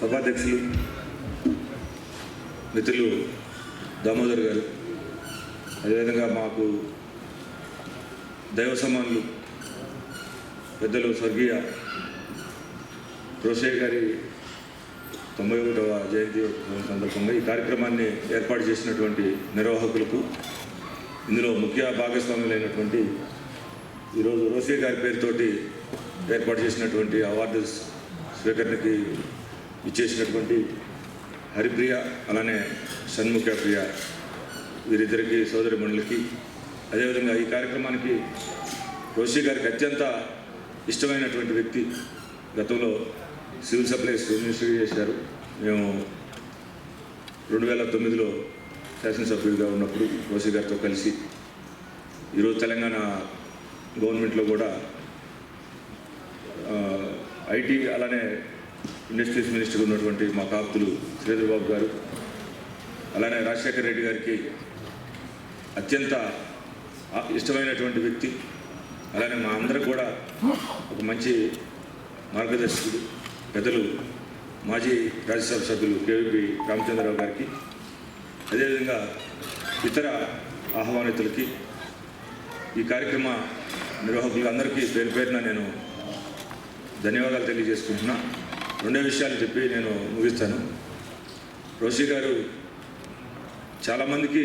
సభాధ్యక్షులు మిత్రులు దామోదర్ గారు అదేవిధంగా మాకు దైవ సమానులు పెద్దలు స్వర్గీయ రోషయ్య గారి తొంభై ఒకటవ జయంతి సందర్భంగా ఈ కార్యక్రమాన్ని ఏర్పాటు చేసినటువంటి నిర్వాహకులకు ఇందులో ముఖ్య భాగస్వాములైనటువంటి ఈరోజు రోషయ్య గారి పేరుతోటి ఏర్పాటు చేసినటువంటి అవార్డు స్వీకరణకి ఇచ్చేసినటువంటి హరిప్రియ అలానే షణ్ముఖ ప్రియ వీరిద్దరికి సోదరి మండలికి అదేవిధంగా ఈ కార్యక్రమానికి రోషి గారికి అత్యంత ఇష్టమైనటువంటి వ్యక్తి గతంలో సివిల్ సప్లైస్ మినిస్టర్ చేశారు. మేము రెండు వేల తొమ్మిదిలో శాసనసభ్యుడిగా ఉన్నప్పుడు రోషి గారితో కలిసి ఈరోజు తెలంగాణ గవర్నమెంట్లో కూడా ఐటీ అలానే ఇండస్ట్రీస్ మినిస్టర్ ఉన్నటువంటి మా కాపులు శ్రీధర్బాబు గారు అలానే రాజశేఖర్ రెడ్డి గారికి అత్యంత ఇష్టమైనటువంటి వ్యక్తి అలానే మా అందరికి కూడా ఒక మంచి మార్గదర్శకుడు పెద్దలు మాజీ రాజ్యసభ సభ్యులు కేవీపీ రామచంద్రరావు గారికి అదేవిధంగా ఇతర ఆహ్వానితులకి ఈ కార్యక్రమ నిర్వాహకులు అందరికీ పేరు పేరున నేను ధన్యవాదాలు తెలియజేసుకుంటున్నా. రెండే విషయాలు చెప్పి నేను ముగిస్తాను. రోషి గారు చాలామందికి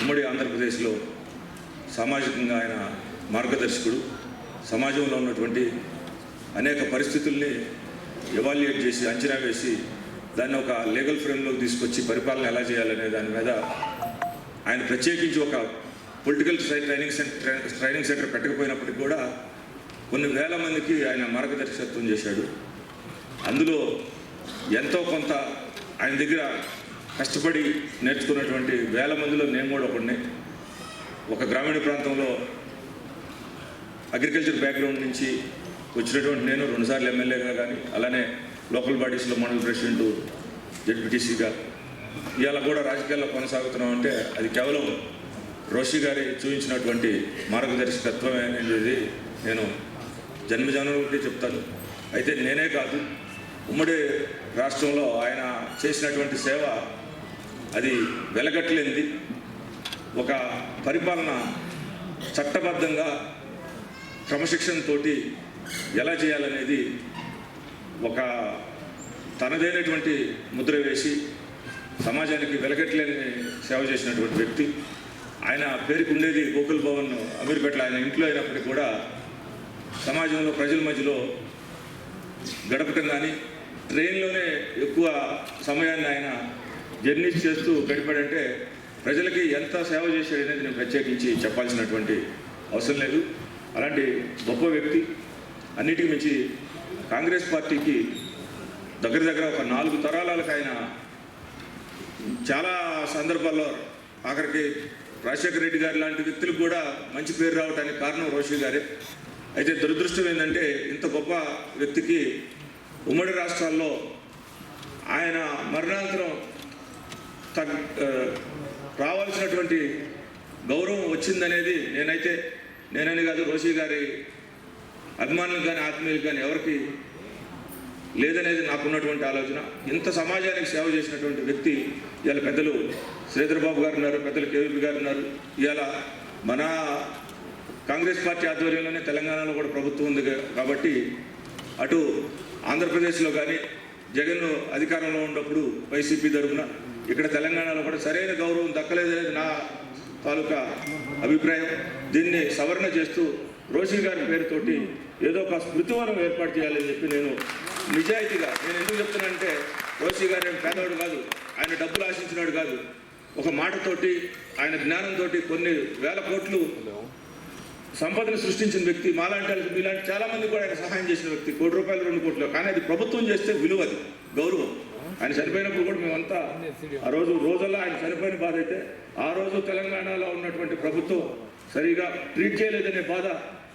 ఉమ్మడి ఆంధ్రప్రదేశ్లో సామాజికంగా ఆయన మార్గదర్శకుడు. సమాజంలో ఉన్నటువంటి అనేక పరిస్థితుల్ని ఎవాల్యుయేట్ చేసి అంచనా వేసి దాన్ని ఒక లీగల్ ఫ్రేమ్లోకి తీసుకొచ్చి పరిపాలన ఎలా చేయాలనే దాని మీద ఆయన ప్రత్యేకించి ఒక political training centre training centre పెట్టకపోయినప్పటికీ కూడా కొన్ని వేల మందికి ఆయన మార్గదర్శకత్వం చేశాడు. అందులో ఎంతో కొంత ఆయన దగ్గర కష్టపడి నేర్చుకున్నటువంటి వేల మందిలో నేను కూడా ఒకడిని. ఒక గ్రామీణ ప్రాంతంలో అగ్రికల్చర్ బ్యాక్గ్రౌండ్ నుంచి వచ్చినటువంటి నేను రెండుసార్లు ఎమ్మెల్యేగా కానీ అలానే లోకల్ బాడీస్లో మండల ప్రెసిడెంట్ జడ్పీటీసీగా. ఇవాళ కూడా రాజకీయాల్లో కొనసాగుతున్నాం అంటే అది కేవలం రోషి గారి చూపించినటువంటి మార్గదర్శకత్వమే అనేది నేను జన్మజన్మకి చెప్తాను. అయితే నేనే కాదు ఉమ్మడి రాష్ట్రంలో ఆయన చేసినటువంటి సేవ అది వెలగట్లేంది ఒక పరిపాలన చట్టబద్ధంగా క్రమశిక్షణతోటి ఎలా చేయాలనేది ఒక తనదైనటువంటి ముద్ర వేసి సమాజానికి వెలగట్లేని సేవ చేసినటువంటి వ్యక్తి. ఆయన పేరుకు ఉండేది గోకుల్ భవన్ అమీర్పేటలో ఆయన ఇంట్లో అయినప్పటికీ కూడా సమాజంలో ప్రజల మధ్యలో గడపటం కానీ ట్రైన్లోనే ఎక్కువ సమయాన్ని ఆయన జర్నీస్ చేస్తూ గడిపాడంటే ప్రజలకి ఎంత సేవ చేశాడనేది నేను ప్రత్యేకించి చెప్పాల్సినటువంటి అవసరం లేదు. అలాంటి గొప్ప వ్యక్తి అన్నిటికీ మించి కాంగ్రెస్ పార్టీకి దగ్గర దగ్గర ఒక నాలుగు తరాలకు ఆయన చాలా సందర్భాల్లో ఆఖరికి రాజశేఖర రెడ్డి గారు లాంటి వ్యక్తులకు కూడా మంచి పేరు రావడానికి కారణం రోషి గారే. అయితే దురదృష్టం ఏంటంటే ఇంత గొప్ప వ్యక్తికి ఉమ్మడి రాష్ట్రాల్లో ఆయన మరణాంతరం తగ్ రావాల్సినటువంటి గౌరవం వచ్చిందనేది నేనైతే నేనని కాదు రోషి గారి అభిమానులు కానీ ఆత్మీయులు కానీ ఎవరికి లేదనేది నాకున్నటువంటి ఆలోచన. ఇంత సమాజానికి సేవ చేసినటువంటి వ్యక్తి ఇవాళ పెద్దలు శ్రీధర్ బాబు గారు ఉన్నారు పెద్దలు కేవీపీ గారు ఉన్నారు. ఇవాళ మన కాంగ్రెస్ పార్టీ ఆధ్వర్యంలోనే తెలంగాణలో కూడా ప్రభుత్వం ఉంది కాబట్టి అటు ఆంధ్రప్రదేశ్లో కానీ జగన్ అధికారంలో ఉన్నప్పుడు వైసీపీ తరఫున ఇక్కడ తెలంగాణలో కూడా సరైన గౌరవం దక్కలేదనేది నా తాలూకా అభిప్రాయం. దీన్ని సవరణ చేస్తూ రోషి గారి పేరుతోటి ఏదో ఒక స్మృతివనం ఏర్పాటు చేయాలని చెప్పి నేను నిజాయితీగా నేను ఎందుకు చెప్తున్నానంటే రోషి గారు పేదవాడు కాదు ఆయన డబ్బులు ఆశించినాడు కాదు. ఒక మాటతోటి ఆయన జ్ఞానంతో కొన్ని వేల కోట్లు సంపదను సృష్టించిన వ్యక్తి మాలాంటి వాళ్ళకి మీలాంటి చాలామంది కూడా ఆయన సహాయం చేసిన వ్యక్తి కోటి రూపాయలు రెండు కోట్లు. కానీ అది ప్రభుత్వం చేస్తే విలువ అది గౌరవం. ఆయన చనిపోయినప్పుడు కూడా మేమంతా ఆ రోజు రోజుల్లో ఆయన చనిపోయిన బాధ అయితే ఆ రోజు తెలంగాణలో ఉన్నటువంటి ప్రభుత్వం సరిగా ట్రీట్ చేయలేదనే బాధ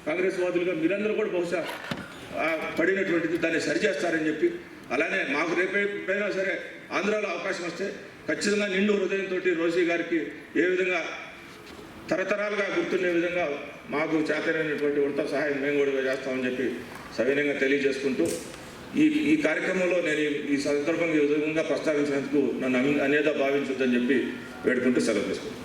కాంగ్రెస్ వాదులుగా మీరందరూ కూడా బహుశా పడినటువంటిది దాన్ని సరిచేస్తారని చెప్పి అలానే మాకు రేపైనా సరే ఆంధ్రాలో అవకాశం వస్తే ఖచ్చితంగా నిండు హృదయంతో రోషి గారికి ఏ విధంగా తరతరాలుగా గుర్తుండే విధంగా మాకు చేతనైనటువంటి ఉడత సహాయం మేము కూడా చేస్తామని చెప్పి సవినయంగా తెలియజేసుకుంటూ ఈ ఈ కార్యక్రమంలో నేను ఈ- సందర్భంగా ఈ విధంగా ప్రస్తావించినందుకు నన్ను అన్- అనేదా భావించొద్దని చెప్పి వేడుకుంటూ సెలవు తీసుకుంటాను